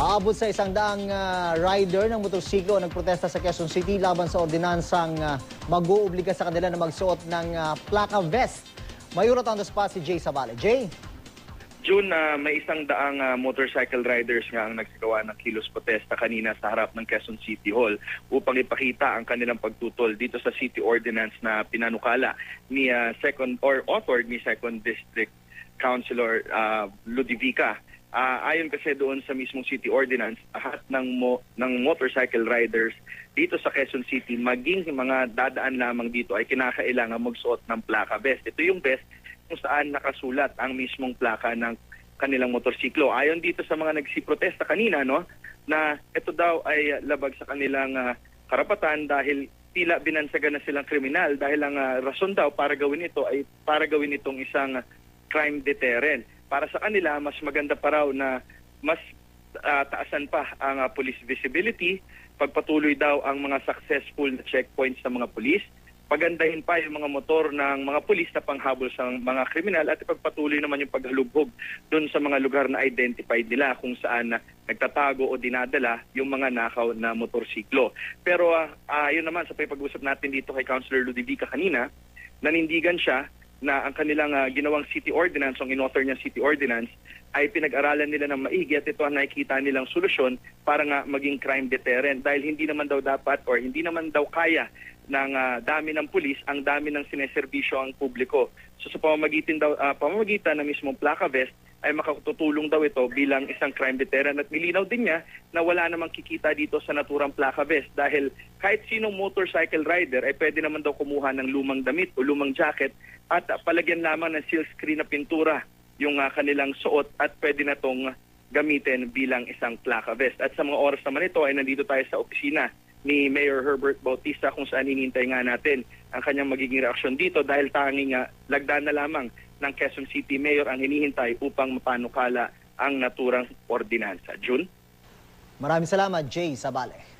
Aabot sa isang daang ah, rider ng motorsiklo nagprotesta sa Quezon City laban sa ordinansang uh, mag-uubliga sa kanila na magsuot ng ah, plaka vest. Mayurot on the si Jay Sabale. Jay? June, na may isang daang ah, motorcycle riders nga ang nagsigawa ng kilos protesta kanina sa harap ng Quezon City Hall upang ipakita ang kanilang pagtutol dito sa city ordinance na pinanukala ni ah, second or authored ni second district councilor ah, Ludivica. Ah, ayon kasi doon sa mismong city ordinance, lahat ng mo, ng motorcycle riders dito sa Quezon City, maging mga dadaan lamang dito ay kinakailangan magsuot ng plaka vest. Ito yung vest kung saan nakasulat ang mismong plaka ng kanilang motorsiklo. Ayon dito sa mga nagsiprotesta kanina, no, na ito daw ay labag sa kanilang ah, karapatan dahil tila binansagan na silang kriminal dahil ang ah, rason daw para gawin ito ay para gawin itong isang crime deterrent. Para sa kanila, mas maganda pa raw na mas ah, taasan pa ang ah, police visibility, pagpatuloy daw ang mga successful na checkpoints sa mga pulis, pagandahin pa yung mga motor ng mga pulis na panghabol sa mga kriminal at ipagpatuloy naman yung paghalubhog doon sa mga lugar na identified nila kung saan na nagtatago o dinadala yung mga nakaw na motorsiklo. Pero ah, ah, yun naman sa pag-usap natin dito kay Councilor Ludivica kanina, nanindigan siya na ang kanilang ah, ginawang city ordinance, ang in-author niya city ordinance, ay pinag-aralan nila ng maigi at ito ang nakikita nilang solusyon para nga maging crime deterrent dahil hindi naman daw dapat or hindi naman daw kaya ng ah, dami ng pulis ang dami ng sineserbisyo ang publiko. So sa pamamagitan daw ah, pamamagitan ng mismong plaka vest ay makatutulong daw ito bilang isang crime deterrent at milinaw din niya na wala namang kikita dito sa naturang plaka vest dahil kahit sinong motorcycle rider ay pwede naman daw kumuha ng lumang damit o lumang jacket at ah, palagyan lamang ng seal screen na pintura yung ah, kanilang suot at pwede na tong gamitin bilang isang plaka vest. At sa mga oras naman ito ay nandito tayo sa opisina ni Mayor Herbert Bautista kung saan hinihintay nga natin ang kanyang magiging reaksyon dito dahil tanging nga lagdan na lamang ng Quezon City Mayor ang hinihintay upang mapanukala ang naturang ordinansa. June? Maraming salamat, Jay Sabale.